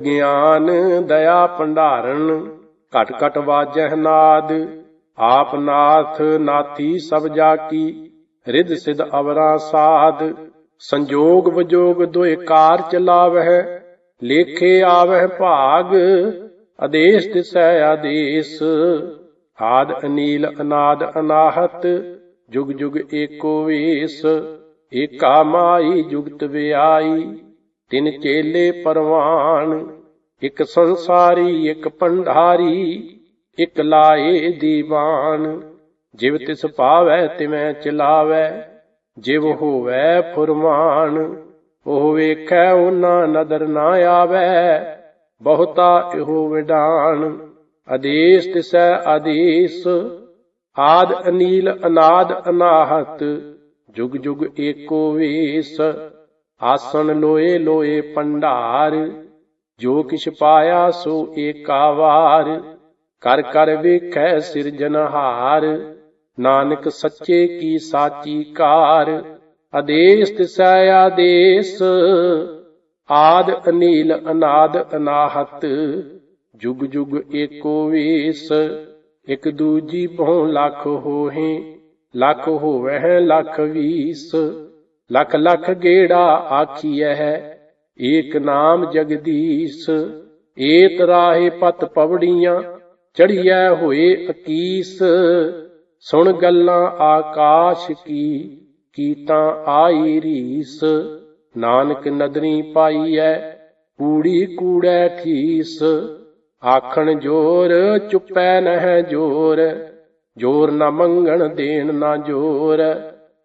ਗਿਆਨ ਦਇਆ ਭੰਡਾਰਨ, ਘਟ ਘਟ ਵਾਜਹਿ ਨਾਦ, ਆਪ ਨਾਥ ਨਾਥੀ ਸਭ ਜਾ ਕੀ ਰਿੱਧ ਸਿਧ ਅਵਰਾ ਸਾਧ, ਸੰਜੋਗ ਵਿਜੋਗ ਦੁਇ ਕਾਰ ਚਲਾਵਹਿ, ਲੇਖੇ ਆਵਹਿ ਭਾਗ, ਆਦੇਸ਼ ਦਿਸੈ ਆਦੇਸ, ਆਦ ਅਨੀਲ ਅਨਾਦ ਅਨਾਹਤ, ਜੁਗ ਜੁਗ ਏਕੋ ਵੇਸ, ਏਕਾ ਮਾਈ ਜੁਗਤ ਵਿਆਈ। ਤਿਨ ਚੇਲੇ ਪਰਵਾਨ, ਇਕ ਸੰਸਾਰੀ, ਇੱਕ ਭੰਡਾਰੀ, ਇਕ ਲਾਏ ਦੀਵਾਨ। ਜਿਵ ਤਿਸ ਪਾਵੈ, ਤਿਵੈ ਚਲਾਵੈ, ਜਿਵ ਹੋਵੈ ਫੁਰਮਾਨ। ਉਹ ਵੇਖੈ, ਉਹਨਾਂ ਨਦਰ ਨਾ ਆਵੈ, ਬਹੁਤਾ ਇਹੋ ਵਿਡਾਨ। ਆਦੇਸ਼ ਤਿਸੈ ਆਦੇਸ਼, ਆਦ ਅਨੀਲ, ਅਨਾਦ ਅਨਾਹਤ, ਜੁਗ ਜੁਗ ਏਕੋ ਵੇਸ। ਆਸਣ ਲੋਏ ਲੋਏ ਭੰਡਾਰ ਜੋ ਕਿਛ ਪਾਇਆ ਸੋ ਏਕਾਵਾਰ ਕਰ ਕਰ ਵੇਖੈ ਸਿਰਜਨਹਾਰ ਨਾਨਕ ਸੱਚੇ ਕੀ ਸਾਚੀ ਕਾਰ। ਆਦੇਸ਼ ਤਿਸੈ ਆਦੇਸ਼, ਆਦ ਅਨੀਲ ਅਨਾਦ ਅਨਾਹਤ। ਜੁਗ ਜੁਗ ਏਕੋ ਵੇਸ, ਇਕ ਦੂਜੀ ਬਹੁ ਲੱਖ ਹੋਹੇ, ਲੱਖ ਹੋਵਹਿ ਲੱਖ ਵੀਸ। ਲੱਖ ਲੱਖ ਗੇੜਾ ਆਖੀਐ ਏਕ ਨਾਮ ਜਗਦੀਸ਼, ਏਤ ਰਾਹੇ ਪਤ ਪਵੜੀਆਂ, ਚੜੀਐ ਹੋਏ ਅਕੀਸ। ਸੁਣ ਗੱਲਾਂ ਆਕਾਸ਼ ਕੀ, ਕੀਤਾਂ ਆਈ ਰੀਸ। ਨਾਨਕ ਨਦਰੀ ਪਾਈਐ ਕੂੜੀ ਕੂੜੈ ਠੀਸ। ਆਖਣ ਜੋਰ ਚੁੱਪੈ ਨਹਿ ਜੋਰ ਜੋਰ ਨਾ ਮੰਗਣ ਦੇਣ ਨਾ ਜੋਰ।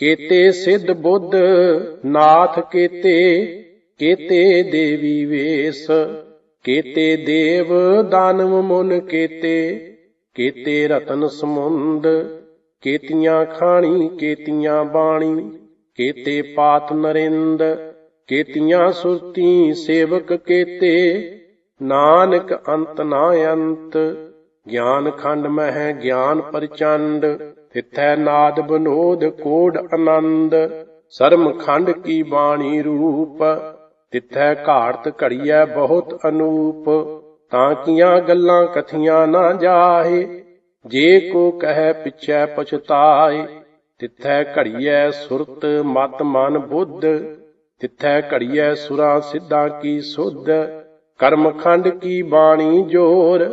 ਕੇਤੇ ਸਿੱਧ ਬੁੱਧ, ਨਾਥ ਕੇਤੇ ਕੇਤੇ ਦੇਵੀ ਵੇਸ, ਕੇਤੇ ਦੇਵ ਦਾਨਵ ਮੁਨ ਕੇਤੇ ਕੇਤੇ ਰਤਨ ਸਮੁੰਦ, ਕੇਤੀਆਂ ਖਾਣੀ, ਕੇਤੀਆਂ ਬਾਣੀ, ਕੇਤੇ ਪਾਤ ਨਰਿੰਦ, ਕੇਤੀਆਂ ਸੁਰਤੀ ਸੇਵਕ ਕੇਤੇ, ਨਾਨਕ ਅੰਤ ਨਾ ਅੰਤ, ਗਿਆਨ ਖੰਡ ਮਹਿ ਗਿਆਨ ਪਰਚੰਡ ਤਿਥੈ ਨਾਦ ਬਨੋਦ ਕੋਡ ਆਨੰਦ, ਸਰਮ ਖੰਡ ਕੀ ਬਾਣੀ ਰੂਪ, ਤਿਥੈ ਘਾੜਤ ਘੜੀਐ ਬਹੁਤ ਅਨੂਪ, ਤਾਂ ਕੀਆਂ ਗੱਲਾਂ ਕਥੀਆਂ ਨਾ ਜਾਹੇ, ਜੇ ਕੋ ਕਹੈ ਪਿਛੈ ਪਛਤਾਏ, ਤਿਥੈ ਘੜੀਐ ਸੁਰਤ ਮਤ ਮਨ ਬੁੱਧ, ਤਿਥੈ ਘੜੀਐ ਸੁਰਾ ਸਿੱਧਾ ਕੀ ਸੁਧ, ਕਰਮ ਖੰਡ ਕੀ ਬਾਣੀ ਜੋਰ,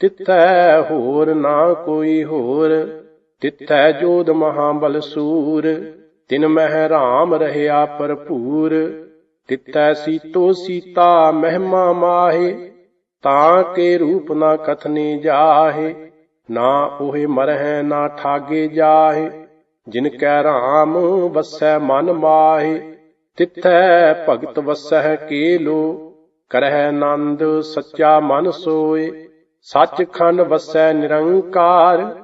ਤਿਥੈ ਹੋਰ ਨਾ ਕੋਈ ਹੋਰ। ਤਿਥੈ ਜੋਦ ਮਹਾਬਲ ਸੂਰ, ਤਿਨ ਮਹਿ ਰਾਮ ਰਹਿਆ ਭਰਪੂਰ। ਤਿਥੈ ਸੀਤੋ ਸੀਤਾ ਮਹਿਮਾ ਮਾਹੇ, ਤਾਂ ਕੇ ਰੂਪ ਨਾ ਕਥਨੇ ਜਾਹੇ, ਨਾ ਉਹੇ ਮਰਹਿ ਨਾ ਠਾਗੇ ਜਾਹੇ। ਜਿਨ ਕੈ ਰਾਮ ਵਸੈ ਮਨ ਮਾਹੇ, ਤਿਥੈ ਭਗਤ ਵਸੈ ਕੇਲੋ। ਕਰਹਿ ਆਨੰਦ ਸੱਚਾ ਮਨ ਸੋਏ, ਸੱਚਖੰਡ ਵਸੈ ਨਿਰੰਕਾਰ।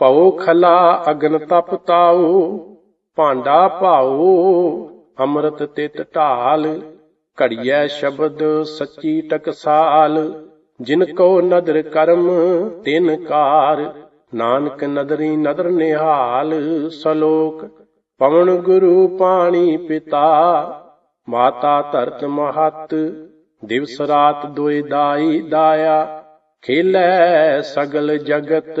ਭਉ ਖਲਾ ਅਗਨ ਤਪ ਤਾਉ, ਭਾਂਡਾ ਭਾਉ, ਅੰਮ੍ਰਿਤ ਤਿਤ ਢਾਲ, ਘੜੀਐ ਸ਼ਬਦ ਸੱਚੀ ਟਕਸਾਲ, ਜਿਨ ਕੋ ਨਦਰ ਕਰਮ ਤਿਨ ਕਾਰ, ਨਾਨਕ ਨਦਰੀ ਨਦਰ ਨਿਹਾਲ, ਸਲੋਕ, ਪਵਨ ਗੁਰੂ ਪਾਣੀ ਪਿਤਾ, ਮਾਤਾ ਧਰਤ ਮਹਤ, ਦਿਵਸ ਰਾਤ ਦੁਇ ਦਾਈ ਦਾਇਆ, ਖੇਲੇ ਸਗਲ ਜਗਤ